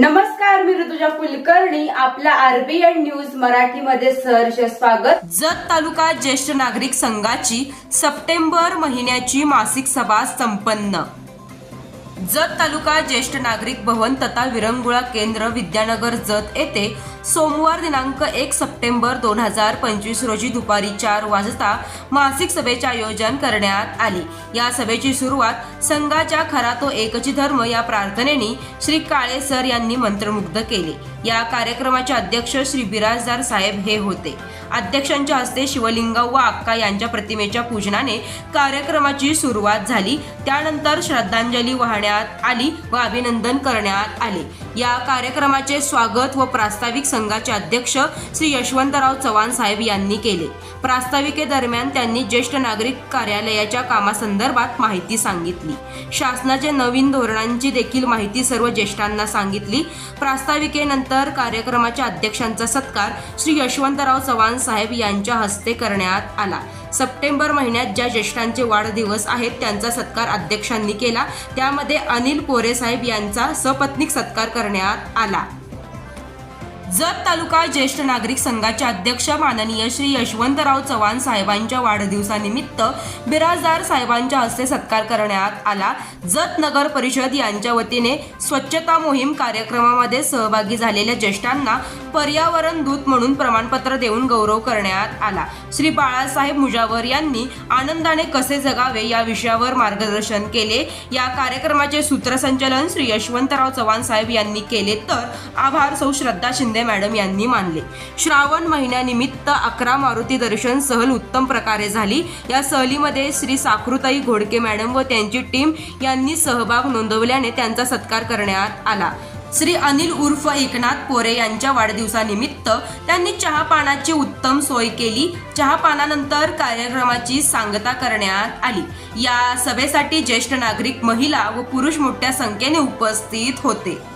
नमस्कार मी ऋतुजा कुलकर्णी. आपल्या RBN news मराठीमध्ये सहर्ष स्वागत. जत तालुका ज्येष्ठ नागरिक संघाची सप्टेंबर महिन्याची मासिक सभा संपन्न. जत तालुका ज्येष्ठ नागरिक भवन तथा विरंगुळा केंद्र विद्यानगर जत येथे सोमवार दिनांक एक सप्टेंबर दोन हजार पंचवीस रोजी दुपारी चार वाजता मासिक सभेचे आयोजन करण्यात आले. या सभेची सुरुवात संघाच्या खरा तो एकची धर्म या प्रार्थनेने श्री काळे सर यांनी मंत्रमुग्ध केले. या कार्यक्रमाचे अध्यक्ष श्री बिराजदार साहेब हे होते. अध्यक्षांच्या हस्ते शिवलिंग व अक्का यांच्या प्रतिमेच्या पूजनाने कार्यक्रमाची सुरुवात झाली. त्यानंतर श्रद्धांजली वाहण्यात आली व अभिनंदन करण्यात आले. या कार्यक्रमाचे स्वागत व प्रास्ताविक संघाचे अध्यक्ष श्री यशवंतराव चव्हाण साहेब यांनी केले. प्रास्ताविकेदरम्यान त्यांनी ज्येष्ठ नागरिक कार्यालयाच्या कामासंदर्भात माहिती सांगितली. शासनाच्या नवीन धोरणांची देखील माहिती सर्व ज्येष्ठांना सांगितली. प्रास्ताविकेनंतर कार्यक्रमाच्या अध्यक्षांचा सत्कार श्री यशवंतराव चव्हाण साहेब यांच्या हस्ते करण्यात आला. सप्टेंबर महिन्यात ज्या ज्येष्ठांचे वाढदिवस आहेत त्यांचा सत्कार अध्यक्षांनी केला. त्यामध्ये अनिल पोरे साहेब यांचा सपत्नीक सत्कार करण्यात आला. जत तालुका ज्येष्ठ नागरिक संघाचे अध्यक्ष माननीय श्री यशवंतराव चव्हाण साहेबांच्या वाढदिवसानिमित्त बिराजदार साहेबांच्या हस्ते सत्कार करण्यात आला. जत नगर परिषद यांच्या वतीने स्वच्छता मोहीम कार्यक्रमामध्ये सहभागी झालेल्या ज्येष्ठांना पर्यावरण दूत म्हणून प्रमाणपत्र देऊन गौरव करण्यात आला. श्री बाळासाहेब मुजावर यांनी आनंदाने कसे जगावे या विषयावर मार्गदर्शन केले. या कार्यक्रमाचे सूत्रसंचालन श्री यशवंतराव चव्हाण साहेब यांनी केले. तर आभार सौ श्रद्धा शिंदे मॅडम यांनी मानले. श्रावण महिन्यानिमित्त अकरा मारुती दर्शन सहल उत्तम प्रकारे झाली. या सहलीमध्ये श्री साकृताई घोडके मॅडम व त्यांची टीम यांनी सहभाग नोंदवल्याने त्यांचा सत्कार करण्यात आला. श्री अनिल उर्फ एकनाथ पोरे यांच्या वाढदिवसानिमित्त त्यांनी चहा पानाची उत्तम सोय केली. चहा पानानंतर कार्यक्रमाची सांगता करण्यात आली. या सभेसाठी ज्येष्ठ नागरिक महिला व पुरुष मोठ्या संख्येने उपस्थित होते.